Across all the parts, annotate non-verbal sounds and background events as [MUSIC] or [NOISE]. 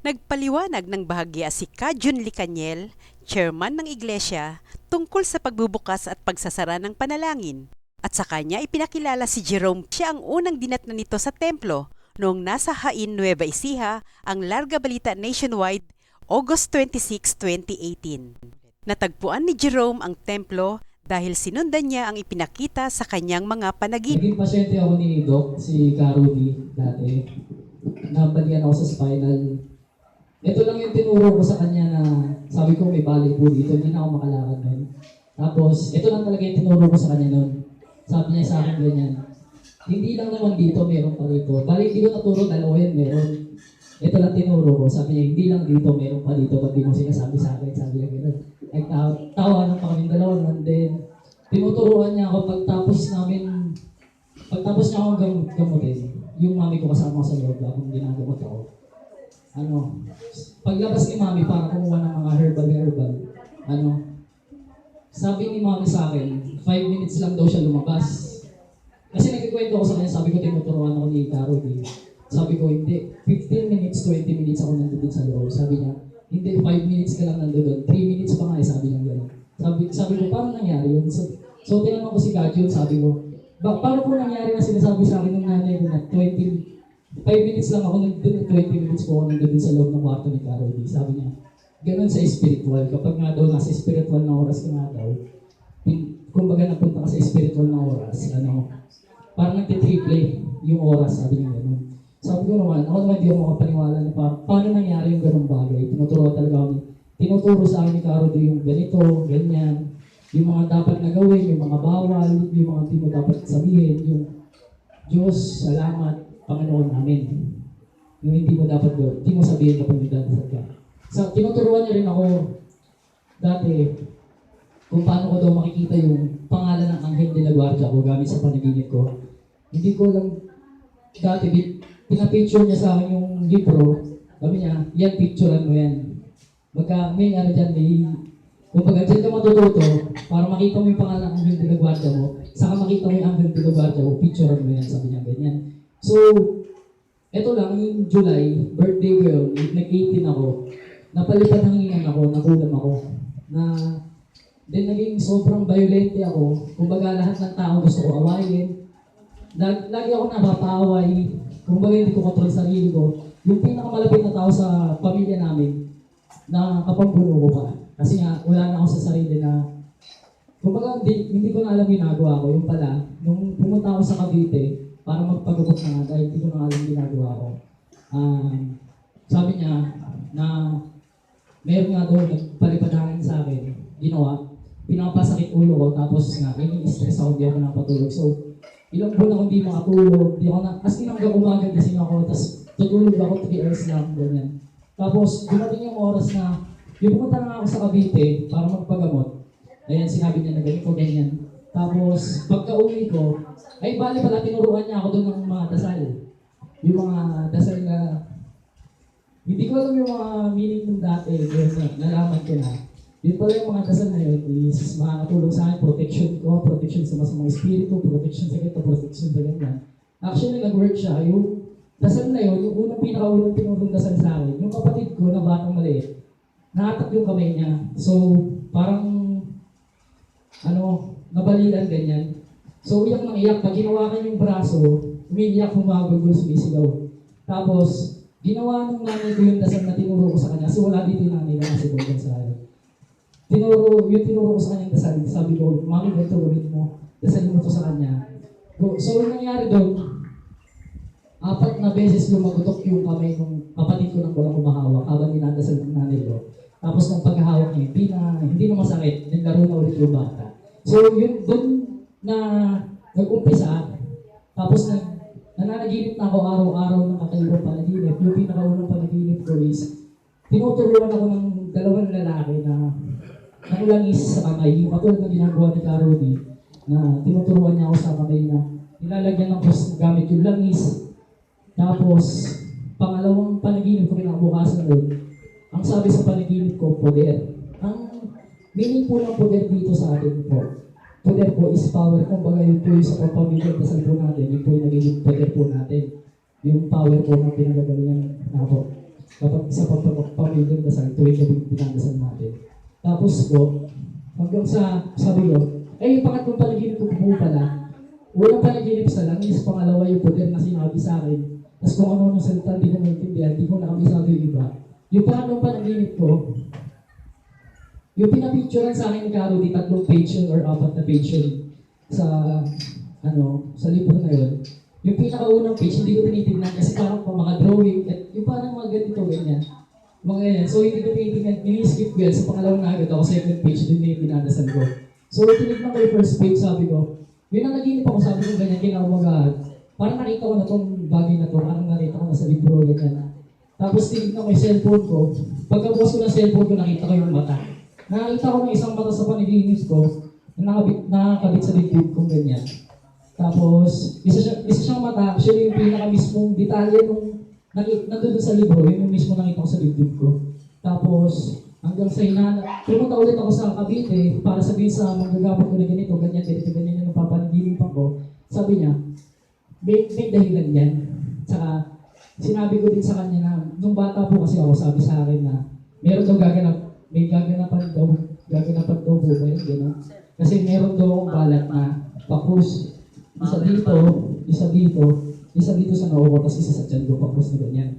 Nagpaliwanag ng bahagya si Kajun Licanyel, chairman ng iglesia, tungkol sa pagbubukas at pagsasara ng panalangin. At sa kanya ipinakilala si Jerome siya ang unang dinatna nito sa templo noong nasa Hain Nueva Ecija ang Larga Balita Nationwide August 26, 2018. Natagpuan ni Jerome ang templo dahil sinundan niya ang ipinakita sa kanyang mga panaginip. Naging pasyente ako ni Doc, si Karudi, dati. Nabalian ako sa spinal. Ito lang yung tinuro ko sa kanya na sabi ko may balik po dito, hindi na ako makalakad nun. Tapos, ito lang talaga yung tinuro ko sa kanya nun. Sabi niya sa akin ganyan, hindi lang naman dito, meron pa rito. Bali, hindi ko naturo, dalawa yan, meron. Ito lang tinuro ko. Sabi niya, hindi lang dito, meron pa dito. Ba't di mo sinasabi sa akin? Sabi niya gano'n. Ay, tawa, tawa ng pa kami dalawa. And then, tinuturuan niya ako pagtapos namin, pagtapos niya ako gam gamutin, yung mami ko kasama ko sa loob, akong ginagamot ako. Ano, paglabas ni mami para kumuha ng mga herbal-herbal, ano, sabi ni mami sa akin, 5 minutes lang daw siya lumabas. Kasi nagkikwento ako sa kanya, sabi ko tinuturuan ako ni Caro di. Sabi ko, hindi, 15 minutes, 20 minutes ako nandun sa loob. Sabi niya, hindi, 5 minutes ka lang nandun. 3 minutes pa nga eh, sabi niya gano'n. Sabi, sabi ko, paano nangyari yun? So, so tinanong ko si Gajun, sabi ko, ba, paano po nangyari na sinasabi sa akin ng nanay ko na 20, 5 minutes lang ako nandun, 20 minutes po ako nandun sa loob ng kwarto ni Caro di. Sabi niya, ganun sa spiritual. Kapag nga daw nasa spiritual na oras ka nga daw, kumbaga napunta ka sa spiritual na oras, ano, parang nagtitriple yung oras, sabi niya gano'n. Sabi ko naman, ako naman hindi ako makapaniwala na pa, paano nangyari yung ganung bagay. Tinuturo talaga ako, tinuturo sa akin ni Caro yung ganito, ganyan, yung mga dapat na gawin, yung mga bawal, yung mga hindi mo dapat sabihin, yung Diyos, salamat, Panginoon namin. Yung hindi mo dapat gawin, hindi mo sabihin kapag nagdadasal ka. So, tinuturuan niya rin ako dati kung paano ko daw makikita yung pangalan ng Anghel de la Guardia ko gamit sa panaginip ko. Hindi ko lang dati pinapicture niya sa akin yung libro. Sabi niya, yan picturean mo yan. Magka may ano dyan, may Kumbaga, dyan ka matututo para makita mo yung pangalan ng Anghel de la Guardia mo. Saka makita mo yung Anghel de la Guardia mo, picturean mo yan, sabi niya ganyan. So, eto lang, yung July, birthday yun, nag-18 ako. Napalipad ng hingan ako, nakulam ako. Na, then naging sobrang violente ako. Kumbaga, lahat ng tao gusto ko awayin. Lag, lagi ako napapaaway. Kumbaga, hindi ko kontrol sarili ko. Yung pinakamalapit na tao sa pamilya namin, na kapampuno ko pa. Kasi nga, wala na ako sa sarili na Kumbaga, hindi, hindi ko na alam ginagawa ko. Yung pala, nung pumunta ako sa Cavite, para magpagabot na dahil hindi ko na alam ginagawa ko. Um, sabi niya, na meron nga doon, nagpalipadahan sa akin, ginawa, pinapasakit ulo ko, tapos nga, ini-stress ako, hindi ako nakapatulog. So, ilang buwan ako hindi makatulog, hindi ako na, as in hanggang umaga gising ako, tapos tutulog ako 3 hours lang, ganyan. Tapos, dumating yung oras na, yung pumunta na ako sa Cavite para magpagamot, ayan, sinabi niya na ganito, ganyan. Tapos, pagka uwi ko, ay bali pala, tinuruan niya ako doon ng mga dasal. Yung mga dasal na, hindi ko alam yung mga meaning ng dati, na, nalaman ko na. Yun pala yung mga dasal na yun, is makakatulong sa akin, protection ko, protection sa masamang espiritu, protection sa ganito, protection sa ganyan. Actually, nag-work siya, yung dasal na yun, yung unang pinakaunang tinurong dasal sa akin, yung kapatid ko na batang maliit, nakatak yung kamay niya. So, parang, ano, nabalilan ganyan. So, iyak nang iyak. Pag ginawakan yung braso, umiiyak, humagulgol, sumisigaw. Tapos, ginawa nung nanay ko yung dasal na tinuro ko sa kanya. So, wala dito yung nanay na nasa bulgan sa akin. Tinuro, yung tinuro ko sa kanya dasal, sabi ko, Mami, ganito gawin mo. Dasal mo to sa kanya. So, yung nangyari doon, apat na beses lumagutok yung kamay ng kapatid ko nang walang kumahawak habang dinadasal ng nanay ko. Tapos nung paghahawak niya, hindi na, hindi na masakit, naglaro na ulit yung bata. So yun, doon na nag-umpisa, tapos nag, nananaginip na ako araw-araw ng kakaibang panaginip. Yung pinakaunang panaginip ko is, tinuturuan ako ng dalawang lalaki na nanglangis sa kamay. Katulad na ginagawa ni Karodi, na tinuturuan niya ako sa kamay na nilalagyan ng cross gamit yung langis. Tapos, pangalawang panaginip ko kinabukasan doon, ang sabi sa panaginip ko, poder. Meaning po ng poder dito sa atin po, poder po is power. Kung baga yun po yung sa pagpamilya dasal po natin, yun po yung nagiging poder po natin. Yung power po na pinagagalingan na po. kapag isa pa pa pamilyang dasal, tuwing gabi dinadasal natin. Tapos po, hanggang sa, sabi ko, ay yung pangatlong panaginip ko po pala, unang panaginip sa langis, pangalawa yung poder na sinabi sa akin, tapos kung ano nung salita, hindi ko maintindihan, hindi ko nakabisado yung iba. Yung pangatlong panaginip ko, yung pinapicturean sa akin ni Caro, di tatlong page yun or apat na page yun sa, ano, sa libro na yun. Yung pinakaunang page, hindi ko tinitingnan kasi parang pa mga drawing, at yung parang mga ganito, ganyan. Mga ganyan. So, hindi ko tinitingnan, ini-skip ko yan. Sa pangalawang na agad ako, second page, dun na yung dinadasan ko. So, tinignan ko yung first page, sabi ko, yun ang naginip ako, sabi ko ganyan, kinamagahan. Parang nakita ko na tong bagay na to, parang nakita ko na sa libro, ganyan. Tapos tinignan ko yung cellphone ko. Pagkabukas ko ng cellphone ko, nakita ko yung mata. Nakita ko ng isang mata sa panaginip ko, na nakabit, nakakabit sa dibdib kong ganyan. Tapos, isa, siya, isa siyang mata, actually yung pinaka mismong detalye nung nandun sa libro, yun yung mismo nakita ko sa dibdib ko. Tapos, hanggang sa hinanap, pumunta ulit ako sa Cavite para sabihin sa manggagapot ko na ganito, ganyan, ganito, ganyan yung papanaginipan ko. Sabi niya, may, may dahilan yan. Tsaka, sinabi ko din sa kanya na, nung bata po kasi ako, sabi sa akin na, meron daw gaganap, may gaganapan daw, gaganapan daw po ba yun, gano'n? Kasi meron daw akong balat na pakrus. Isa dito, isa dito, isa dito sa noo ko, tapos isa sa tiyan ko, pakrus na ganyan.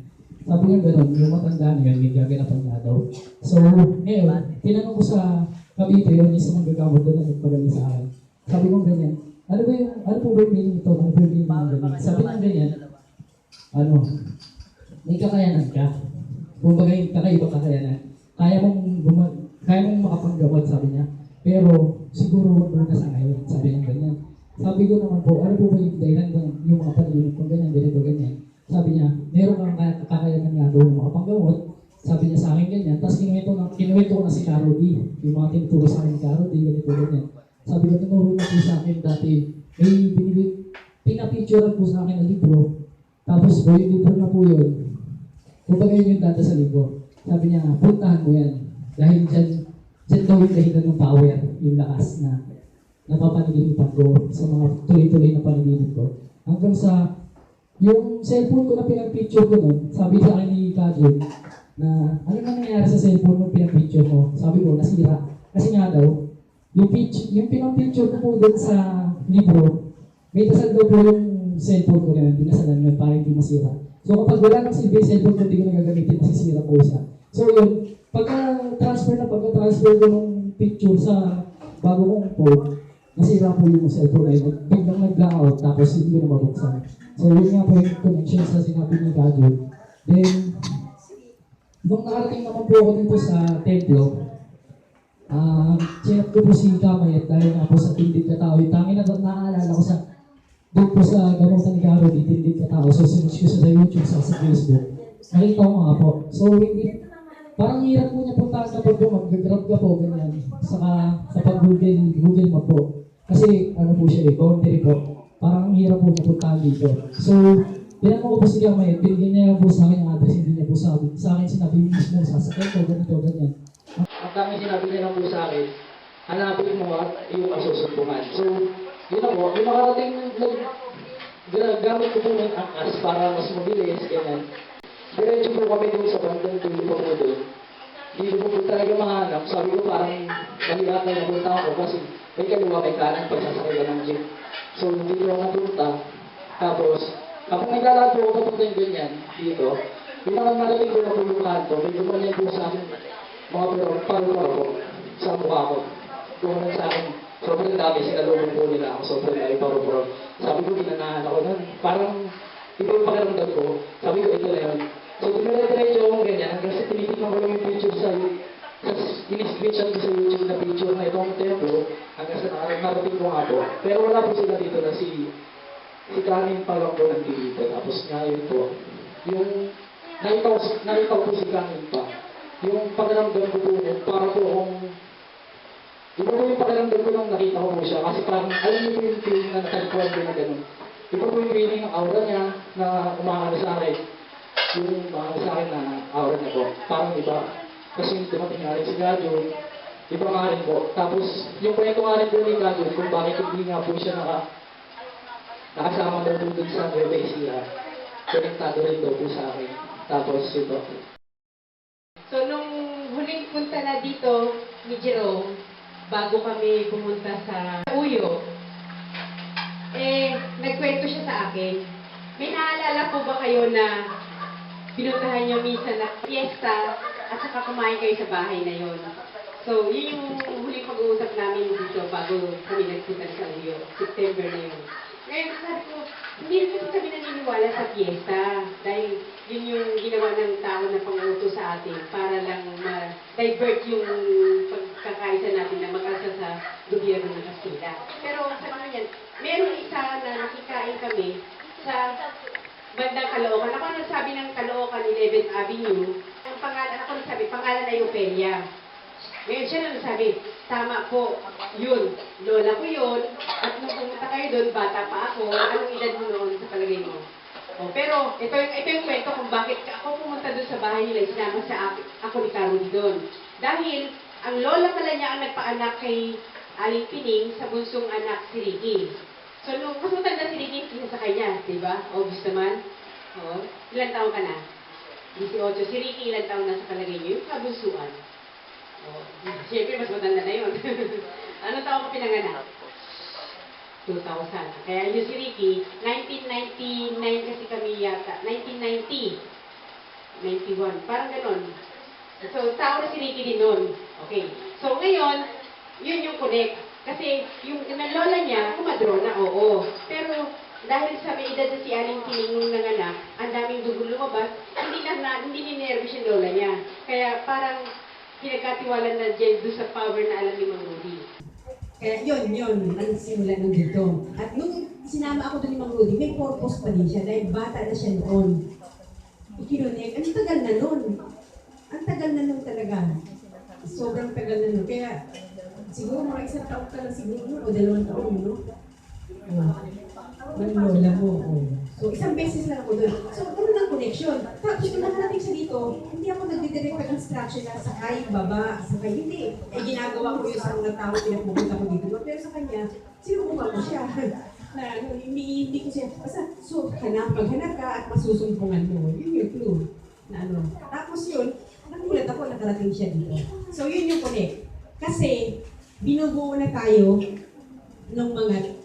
Sabi niya gano'n, yung matanda na yun, may gaganapan nga daw. So, ngayon, tinanong ko sa Cavite yun, yung sa manggagawad doon na nagpagali sa akin. Sabi ko ganyan, ano ba yung, ano po ba yung meaning ito? Ano ba yung meaning? Sabi niya ganyan, ano, may kakayanan ka. Kung bagay, kakaibang kakayanan. Kaya mong, guma- kaya mong makapanggamot, sabi niya. Pero, siguro huwag muna sa ngayon, sabi niya ganyan. Sabi ko naman po, ano po ba yung dahilan ng yung mga panaginip kung ganyan, ganito, ganyan. Sabi niya, meron kang kaya- kakayanan nga daw ng makapanggamot. Sabi niya sa akin ganyan. Tapos kinuwento, na, kinuwento ko na si Caro D. Yung mga tinuturo sa akin ni Caro D, ganito, ganyan. Sabi ko, tinuro na po sa akin dati, may binili, pinapicturean po sa akin ng libro. Tapos po, yung libro na po yun, kumbaga yun yung data sa libro. Sabi niya, puntahan mo yan. Dahil dyan, dyan daw yung dahilan ng power, yung lakas na napapaniginipan ko sa mga tuloy-tuloy na panaginip ko. Hanggang sa, yung cellphone ko na pinag-picture ko nun, sabi sa akin ni Kajun, na ano na nangyayari sa cellphone mo pinag-picture mo? Sabi ko, nasira. Kasi nga daw, yung, pitch, yung pinag-picture ko po dun sa libro, may dasal daw po yung cellphone ko na yun, dinasalan yun para hindi masira. So kapag wala nang silbi cellphone ko, hindi ko na gagamitin, masisira po siya. So yun, pagka-transfer na pagka-transfer ko ng picture sa bago kong phone, nasira po yung cellphone na yun. Biglang nag-blackout, tapos hindi ko na mabuksan. So yun nga po yung connection sa sinabi ni Kajun. Then, nung nakarating naman po ako dito sa templo, Ah, chinat ko po si Kamayet dahil nga po sa tindig ka tao. Yung tangin na naaalala ko sa doon po sa gamutan ni Garo, di tindig ka tao. So, sinuch ko sa YouTube, sa, sa Facebook. Nakita ko nga po. So, hindi, parang hirap po niya puntahan kapag po mag-grab ka po, ganyan. Saka, kapag Google, Google mo po. Kasi, ano po siya eh, boundary po. Parang ang hirap po niya puntahan dito. So, tinanong ko po si Kamayet, binigyan niya lang po sa akin yung address, hindi niya po sabi. Sa akin sinabi mismo, sasakay ko, ganito, ganyan. Ang dami sinabi niya lang po sa akin, hanapin mo at yung kasusumpungan. So, yun ako, yung makarating gra- gamit ko po ng angkas para mas mabilis, ganyan. Diretso po kami doon sa bandang tuloy po po doon. Hindi ko po talaga mahanap. Sabi ko parang ata yung napunta ako kasi may kaliwa may kanan pag sasakay ka ng jeep. So, hindi ko ako napunta. Tapos, kapag naglalaro ako papunta yung ganyan, dito, yung mga narating ko na po yung kanto, may gumanyan po sa akin mga pero paru-paro po sa mukha ko. Kumanan sa akin, sobrang dami, sinalubong po nila ako, sobrang dami paru-paro. Sabi ko, ginanahan ako nun. Parang, iba yung pakiramdam ko. Sabi ko, ito na yun. So, dumire-diretso akong ganyan, hanggang sa ko lang yung picture sa sa in-screenshot ko sa YouTube na picture na itong templo, hanggang sa nar- narating ko nga po. Pero wala po sila dito na si si Kanin pa lang po nandito. Tapos nga yun po, yung nakita ko, nakita ko si Kanin pa yung pakiramdam ko po, para po akong, iba po yung pakiramdam ko nung nakita ko po siya, kasi parang, alam niyo po yung feeling na natagpuan ko na gano'n. Iba po yung feeling ng aura niya na umaano sa akin, yung umaano sa akin na aura niya po, parang iba. Kasi dumating nga rin si Gadyo, iba nga rin po. Tapos, yung kwento nga rin po ni Gadyo, kung bakit hindi nga po siya naka, nakasama daw po dun sa Nueva Ecija, konektado rin daw po sa akin. Tapos, ito, huling punta na dito ni Jerome, bago kami pumunta sa Uyo, eh, nagkwento siya sa akin. May naalala po ba kayo na pinuntahan niyo minsan na fiesta at saka kumain kayo sa bahay na yon? So, yun yung huling pag-uusap namin dito bago kami nagpunta sa Uyo. September na yun. Ngayon, sabi ko, hindi rin kami naniniwala sa fiesta dahil yun yung ginawa ng tao na panguto sa atin para lang ma-divert yung pagkakaisa natin na magkasa sa gobyerno ng Kastila. Pero sa mga yan, meron isa na nakikain kami sa bandang Caloocan. Ako nagsabi ng Caloocan 11th Avenue, ang pangalan, ako nagsabi, pangalan ay Opelia. Ngayon siya na nagsabi, tama po, yun, lola ko yun, at nung pumunta kayo doon, bata pa ako, anong edad mo noon sa palagay mo? Oh, pero ito yung, ito yung kwento kung bakit ako pumunta doon sa bahay nila, sinama sa ak- ako ni Carol doon. Dahil ang lola pala niya ang nagpaanak kay Aling Pining sa bunsong anak si Ricky. So, nung mas matanda si Ricky kaysa sa kanya, di ba? August naman. Oo. Ilan taon ka na? 18. Si Ricky, ilan taon na sa palagay niyo? Yung kabunsuan. Siyempre, mas matanda na yun. [LAUGHS] ano taon ka pinanganak? 2000. Kaya yung si Ricky, 1999 kasi kami yata. 1990. 91. Parang ganun. So, tao na si Ricky din nun. Okay. So, ngayon, yun yung connect. Kasi, yung na lola niya, kumadrona, oo. Pero, dahil sa may edad na si Aling Tining nung nanganak, ang daming dugo lumabas, hindi na, na hindi ninervous yung lola niya. Kaya parang pinagkatiwalan na dyan doon sa power na alam ni Mang Rudy. Kaya yun, yun, ang simula ng dito. At nung sinama ako doon ni Mang Rudy, may purpose pa din siya dahil bata na siya noon. Ikinunik, ang tagal na noon. Ang tagal na noon talaga. Sobrang tagal na noon. Kaya siguro mga isang taon ka lang siguro o dalawang taon, no? Oh. Ng lola mo. Oh. So, isang beses lang ako doon. So, doon ng connection. Tapos, nung nakarating siya dito, hindi ako nagdidirect ng instruction na sakay, baba, sakay. Hindi. Eh, ginagawa ko yun sa mga tao pinapupunta ko dito. Pero sa kanya, sinubukan ko siya. [LAUGHS] na hindi, hindi ko siya, basta, so, hanap, maghanap ka at masusumpungan mo. Yun yung clue. Na ano. Tapos yun, nagulat ako, nakarating siya dito. So, yun yung connect. Kasi, binubuo na tayo ng mga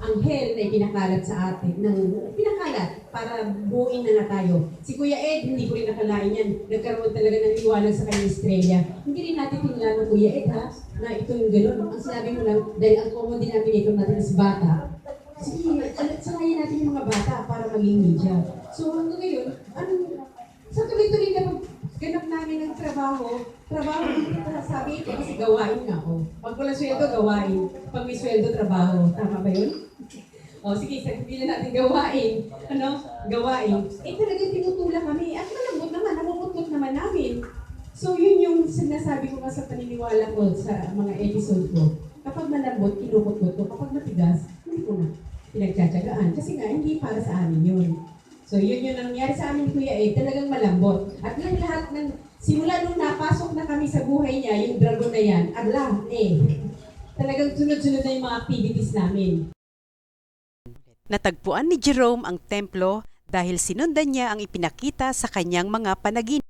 anghel na ipinakalat sa atin, ng pinakalat para buuin na na tayo. Si Kuya Ed, hindi ko rin nakalain yan. Nagkaroon talaga ng liwanag sa kanyang estrella. Hindi rin natin tinala ng Kuya Ed ha, na ito yung gano'n. Ang sinabi mo lang, dahil ang common denominator natin is bata, sige, sanayin natin yung mga bata para maging media. So hanggang ngayon, anong, sa tuloy-tuloy na pag ganap namin ng trabaho, trabaho hindi ko sabi ko kasi gawain nga ako. Pag wala sweldo, gawain. Pag may sweldo, trabaho. Tama ba yun? O sige, sabihin na natin gawain. Ano? Gawain. Eh talagang tinutulak kami. At malambot naman, namumutot naman namin. So yun yung sinasabi ko nga sa paniniwala ko sa mga episode ko. Kapag malambot, kinukot ko. Kapag matigas, hindi ko na pinagtsatsagaan. Kasi nga, hindi para sa amin yun. So yun yung nangyari sa amin, Kuya Ed, talagang malambot. At lang lahat ng, simula nung napasok na kami sa buhay niya, yung dragon na yan, ala, eh, talagang sunod-sunod na yung mga activities namin. Natagpuan ni Jerome ang templo dahil sinundan niya ang ipinakita sa kanyang mga panaginip.